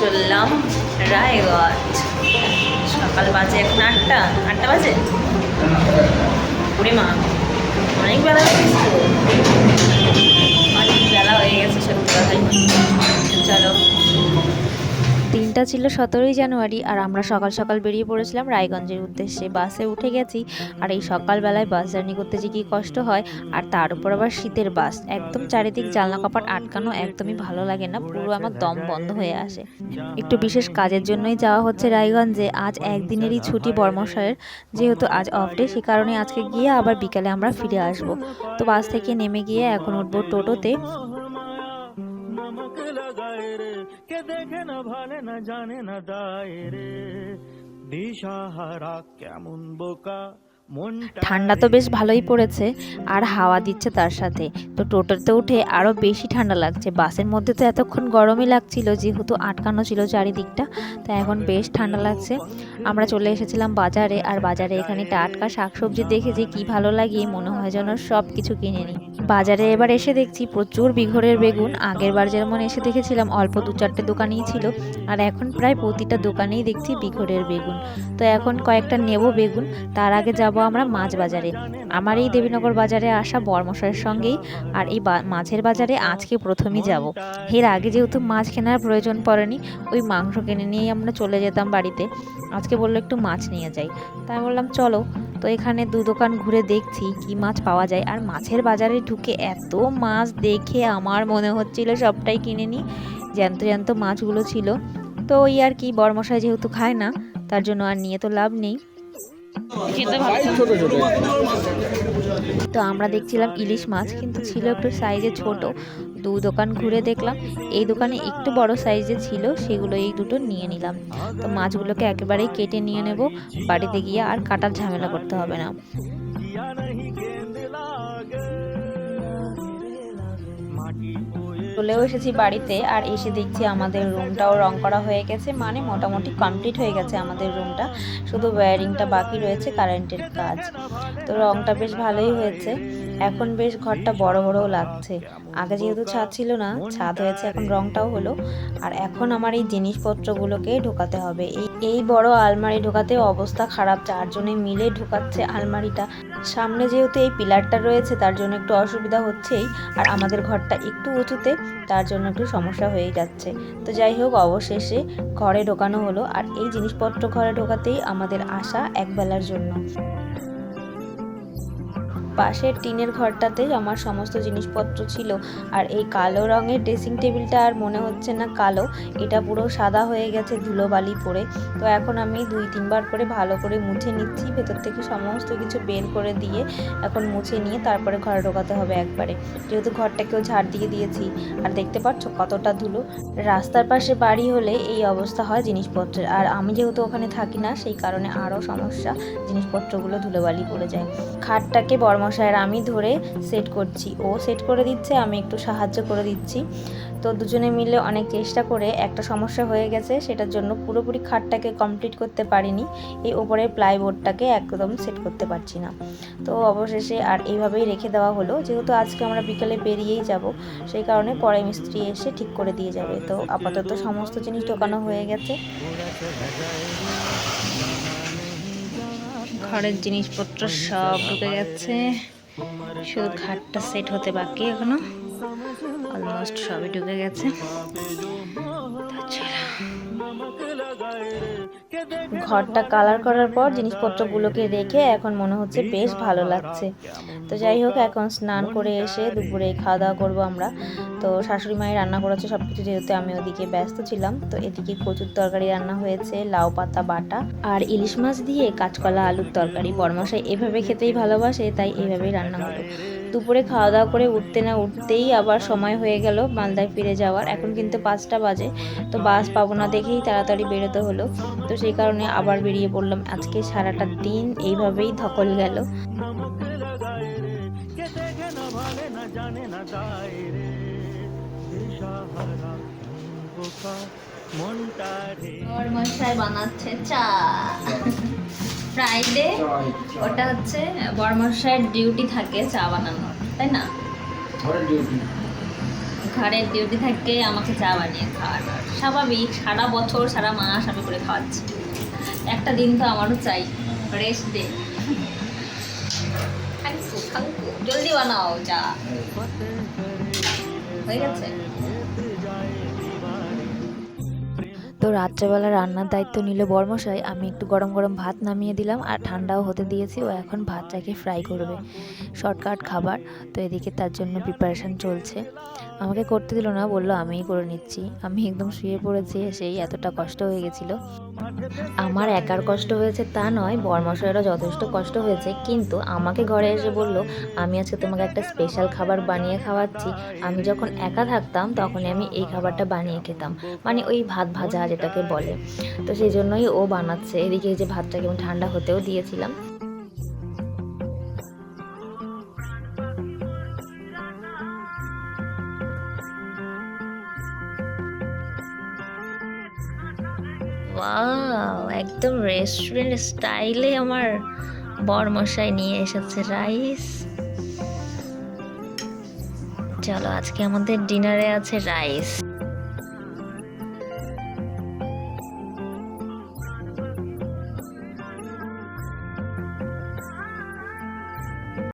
চললাম। রায়গঞ্জ সকাল বাজে এখন আটটা। আটটা বাজে? পূর্ণিমা অনেক বেলা হয়ে গেছে। অনেক বেলা হয়ে গেছে সত্যি কথাই। চলো। দিনটা ছিল সতেরোই জানুয়ারি আর আমরা সকাল সকাল বেরিয়ে পড়েছিলাম রায়গঞ্জের উদ্দেশ্যে। বাসে উঠে গেছি আর এই সকালবেলায় বাস জার্নি করতে যে কী কষ্ট হয় আর তার উপর আবার শীতের বাস। একদম চারিদিক জানলা কপাট আটকানো একদমই ভালো লাগে না, পুরো আমার দম বন্ধ হয়ে আসে। একটু বিশেষ কাজের জন্যই যাওয়া হচ্ছে রায়গঞ্জে। আজ একদিনেরই ছুটি বর্মশায়ের যেহেতু আজ অফ ডে সে কারণে আজকে গিয়ে আবার বিকালে আমরা ফিরে আসব। তো বাস থেকে নেমে গিয়ে এখন উঠবো টোটোতে। লাগায় রে। কে দেখে না ভালে না জানে না দায় রে। দিশাহারা কেমন বোকা ঠান্ডা তো বেশ ভালোই পড়েছে আর হাওয়া দিচ্ছে তার সাথে। তো টোটোতে উঠে আরও বেশি ঠান্ডা লাগছে। বাসের মধ্যে তো এতক্ষণ গরমই লাগছিল যেহেতু আটকানো ছিল চারিদিকটা তো এখন বেশ ঠান্ডা লাগছে। আমরা চলে এসেছিলাম বাজারে আর বাজারে এখানে টাটকা শাকসবজি দেখে যে কি ভালো লাগে মনে হয় যেন সব কিছু কিনে নিই। বাজারে এবার এসে দেখছি প্রচুর বিঘরের বেগুন। আগের বার যেমন এসে দেখেছিলাম অল্প দু চারটে দোকানেই ছিল, আর এখন প্রায় প্রতিটা দোকানেই দেখছি বিঘরের বেগুন। তো এখন কয়েকটা নেব বেগুন, তার আগে যাব আমরা মাছ বাজারে। আমার এই দেবীনগর বাজারে আসা বর্মশাইয়ের সঙ্গেই, আর এই মাছের বাজারে আজকে প্রথমেই যাব। এর আগে যেহেতু মাছ কেনার প্রয়োজন পড়েনি, ওই মাংস কিনে নিয়েই আমরা চলে যেতাম বাড়িতে। আজকে বলল একটু মাছ নিয়ে যাই। তাই বললাম, চলো তো এখানে দু দোকান ঘুরে দেখছি কি মাছ পাওয়া যায়। আর মাছের বাজারে ঢুকে এত মাছ দেখে আমার মনে হচ্ছিল সবটাই কিনে নিই জ্যান্ত জ্যান্ত মাছগুলো ছিল। তো ওই আর কি, বরমশাই যেহেতু খায় না, তার জন্য আর নিয়ে তো লাভ নেই। তো আমরা দেখছিলাম ইলিশ মাছ, কিন্তু ছিল একটু সাইজে ছোট। দু দোকান ঘুরে দেখলাম। এই দোকানে একটু বড় সাইজে ছিল, সেগুলো এই দুটো নিয়ে নিলাম। তো মাছগুলোকে একেবারেই কেটে নিয়ে নেব। বাড়িতে গিয়ে আর কাটার ঝামেলা করতে হবে না। চলেও এসেছি বাড়িতে আর এসে দেখছি আমাদের রুমটাও রং করা হয়ে গেছে মানে মোটামুটি কমপ্লিট হয়ে গেছে আমাদের রুমটা শুধু ওয়্যারিংটা বাকি রয়েছে কারেন্টের কাজ। তো রংটা বেশ ভালোই হয়েছে। এখন বেশ ঘরটা বড় বড়ও লাগছে। আগে যেহেতু ছাদ ছিল না, ছাদ হয়েছে, এখন রংটাও হলো। আর এখন আমার এই জিনিসপত্রগুলোকে ঢোকাতে হবে। এই এই বড় আলমারি ঢোকাতে অবস্থা খারাপ চারজনে মিলে ঢোকাচ্ছে আলমারিটা। সামনে যেহেতু এই পিলারটা রয়েছে, তার জন্য একটু অসুবিধা হচ্ছেই। আর আমাদের ঘরটা একটু উঁচুতে তার জন্য একটু সমস্যা হয়ে যাচ্ছে। তো যাই হোক, অবশেষে ঘরে ঢোকানো হলো। আর এই জিনিসপত্র ঘরে ঢোকাতেই আমাদের আশা একবেলার জন্য। পাশের টিনের ঘরটাতে আমার সমস্ত জিনিসপত্র ছিল। আর এই কালো রঙের ড্রেসিং টেবিলটা আর মনে হচ্ছে না কালো, এটা পুরো সাদা হয়ে গেছে ধুলোবালি পড়ে তো এখন আমি দুই তিনবার করে ভালো করে মুছে নিচ্ছি, ভেতর থেকে সমস্ত কিছু বের করে দিয়ে এখন মুছে নিয়ে তারপরে ঘরে ঢোকাতে হবে একবারে। যেহেতু ঘরটাকেও ঝাড় দিয়ে দিয়েছি, আর দেখতে পাচ্ছ কতটা ধুলো। রাস্তার পাশে বাড়ি হলে এই অবস্থা হয় জিনিসপত্রের। আর আমি যেহেতু ওখানে থাকি না, সেই কারণে আরও সমস্যা, জিনিসপত্রগুলো ধুলোবালি পড়ে যায়। খাটটাকে বর্মশায়ের আমি ধরে সেট করছি। ও সেট করে দিচ্ছে, আমি একটু সাহায্য করে দিচ্ছি। তো দুজনে মিলে অনেক চেষ্টা করে একটা সমস্যা হয়ে গেছে, সেটার জন্য পুরোপুরি খাটটাকে কমপ্লিট করতে পারিনি। এই ওপরের প্লাইবোর্ডটাকে একদম সেট করতে পারছি না। তো অবশেষে আর এইভাবেই রেখে দেওয়া হলো। যেহেতু আজকে আমরা বিকেলে বেরিয়েই যাব, সেই কারণে পরে মিস্ত্রি এসে ঠিক করে দিয়ে যাবে। তো আপাতত সমস্ত জিনিস ঢোকানো হয়ে গেছে। ঘরের জিনিসপত্র সব ঢুকে গেছে। শুধু ঘাটটা সেট হতে বাকি এখনও। অলমোস্ট সবই ঢুকে গেছে। ঘরটা কালার করার পর জিনিসপত্রগুলোকে রেখে এখন মনে হচ্ছে বেশ ভালো লাগছে। তো যাই হোক, এখন স্নান করে এসে দুপুরে খাওয়া দাওয়া করব আমরা। তো শাশুড়ি মায়ের রান্না করেছে সব কিছু যেহেতু আমি ওদিকে ব্যস্ত ছিলাম, তো এদিকে কচুর তরকারি রান্না হয়েছে, লাউ পাতা বাটা আর ইলিশ মাছ দিয়ে কাঁচকলা আলুর তরকারি। বরমশাই এভাবে খেতেই ভালোবাসে, তাই এইভাবেই রান্না হলো। দুপুরে খাওয়া দাওয়া করে উঠতে না উঠতেই আবার সময় হয়ে গেল মালদায় ফিরে যাওয়ার। এখন কিন্তু পাঁচটা বাজে, তো বাস পাবো না দেখেই তাড়াতাড়ি বেরোতে হলো। তো সেই কারণে আবার বেরিয়ে পড়লাম। আজকে সারাটা দিন এইভাবেই ধকল গেল। মনটা রে বানাচ্ছে চা। ফ্রাইডে ওটা হচ্ছে বরমশাইয়ের ডিউটি থাকে চা বানানোর তাই না? ঘরের ডিউটি থাকে আমাকে চা বানিয়ে খাওয়ানোর। স্বাভাবিক সারা বছর সারা মাস আমি করে খাওয়াচ্ছি। একটা দিন তো আমারও চাই রেস্ট খাঙ্কু জলদি বানাও চা। হয়ে গেছে? তো রাত্রেবেলা রান্নার দায়িত্ব নিল বর্মশাই। আমি একটু গরম গরম ভাত নামিয়ে দিলাম আর ঠান্ডাও হতে দিয়েছি। ও এখন ভাতটাকে ফ্রাই করবে। শর্টকাট খাবার। তো এদিকে তার জন্য প্রিপারেশান চলছে। আমাকে করতে দিল না, বলল, আমিই করে নিচ্ছি। আমি একদম শুয়ে পড়েছি, সেই এতটা কষ্ট হয়ে গেছিল। আমার একার কষ্ট হয়েছে তা নয় বরমাশয়েরও যথেষ্ট কষ্ট হয়েছে। কিন্তু আমাকে ঘরে এসে বলল, আমি আজকে তোমাকে একটা স্পেশাল খাবার বানিয়ে খাওয়াচ্ছি। আমি যখন একা থাকতাম, তখনই আমি এই খাবারটা বানিয়ে খেতাম। মানে ওই ভাত ভাজা যেটাকে বলে। তো সেই জন্যই ও বানাচ্ছে। এদিকে এই যে ভাতটাকে আমি ঠান্ডা হতেও দিয়েছিলাম। একদম রেস্টুরেন্ট স্টাইলে আমার বরমশাই নিয়ে এসেছে রাইস চলো আজকে আমাদের ডিনারে আছে রাইস